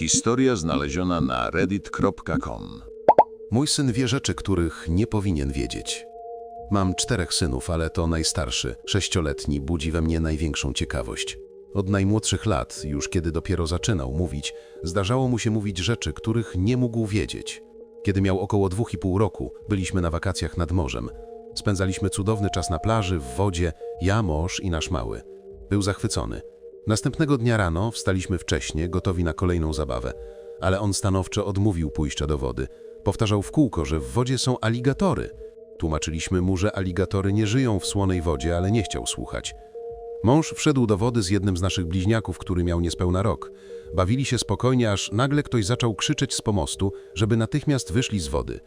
Historia znaleziona na reddit.com. Mój syn wie rzeczy, których nie powinien wiedzieć. Mam czterech synów, ale to najstarszy, sześcioletni, budzi we mnie największą ciekawość. Od najmłodszych lat, już kiedy dopiero zaczynał mówić, zdarzało mu się mówić rzeczy, których nie mógł wiedzieć. Kiedy miał około dwóch i pół roku, byliśmy na wakacjach nad morzem. Spędzaliśmy cudowny czas na plaży, w wodzie, ja, mąż i nasz mały. Był zachwycony. Następnego dnia rano wstaliśmy wcześnie, gotowi na kolejną zabawę, ale on stanowczo odmówił pójścia do wody. Powtarzał w kółko, że w wodzie są aligatory. Tłumaczyliśmy mu, że aligatory nie żyją w słonej wodzie, ale nie chciał słuchać. Mąż wszedł do wody z jednym z naszych bliźniaków, który miał niespełna rok. Bawili się spokojnie, aż nagle ktoś zaczął krzyczeć z pomostu, żeby natychmiast wyszli z wody.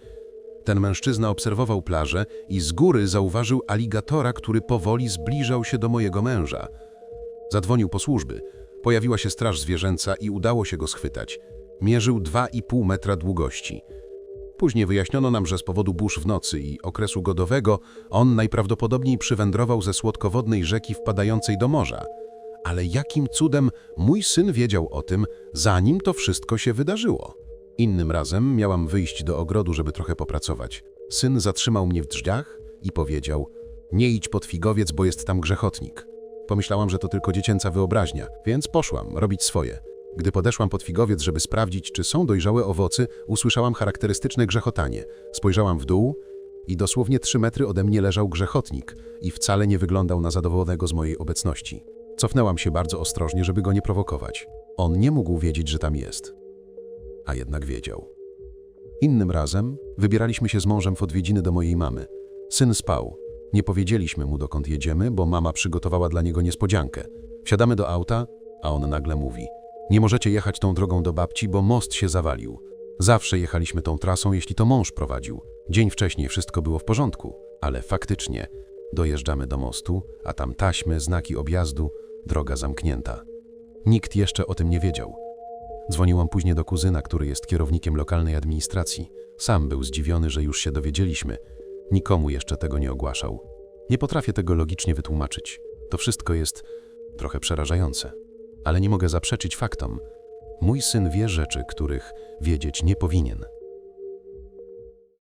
Ten mężczyzna obserwował plażę i z góry zauważył aligatora, który powoli zbliżał się do mojego męża. Zadzwonił po służby. Pojawiła się straż zwierzęca i udało się go schwytać. Mierzył 2,5 metra długości. Później wyjaśniono nam, że z powodu burz w nocy i okresu godowego on najprawdopodobniej przywędrował ze słodkowodnej rzeki wpadającej do morza. Ale jakim cudem mój syn wiedział o tym, zanim to wszystko się wydarzyło? Innym razem miałam wyjść do ogrodu, żeby trochę popracować. Syn zatrzymał mnie w drzwiach i powiedział: Nie idź pod figowiec, bo jest tam grzechotnik. Pomyślałam, że to tylko dziecięca wyobraźnia, więc poszłam robić swoje. Gdy podeszłam pod figowiec, żeby sprawdzić, czy są dojrzałe owoce, usłyszałam charakterystyczne grzechotanie. Spojrzałam w dół i dosłownie trzy metry ode mnie leżał grzechotnik i wcale nie wyglądał na zadowolonego z mojej obecności. Cofnęłam się bardzo ostrożnie, żeby go nie prowokować. On nie mógł wiedzieć, że tam jest. A jednak wiedział. Innym razem wybieraliśmy się z mążem w odwiedziny do mojej mamy. Syn spał. Nie powiedzieliśmy mu, dokąd jedziemy, bo mama przygotowała dla niego niespodziankę. Wsiadamy do auta, a on nagle mówi: Nie możecie jechać tą drogą do babci, bo most się zawalił. Zawsze jechaliśmy tą trasą, jeśli to mąż prowadził. Dzień wcześniej wszystko było w porządku, ale faktycznie dojeżdżamy do mostu, a tam taśmy, znaki objazdu, droga zamknięta. Nikt jeszcze o tym nie wiedział. Dzwoniłam później do kuzyna, który jest kierownikiem lokalnej administracji. Sam był zdziwiony, że już się dowiedzieliśmy. Nikomu jeszcze tego nie ogłaszał. Nie potrafię tego logicznie wytłumaczyć. To wszystko jest trochę przerażające. Ale nie mogę zaprzeczyć faktom. Mój syn wie rzeczy, których wiedzieć nie powinien.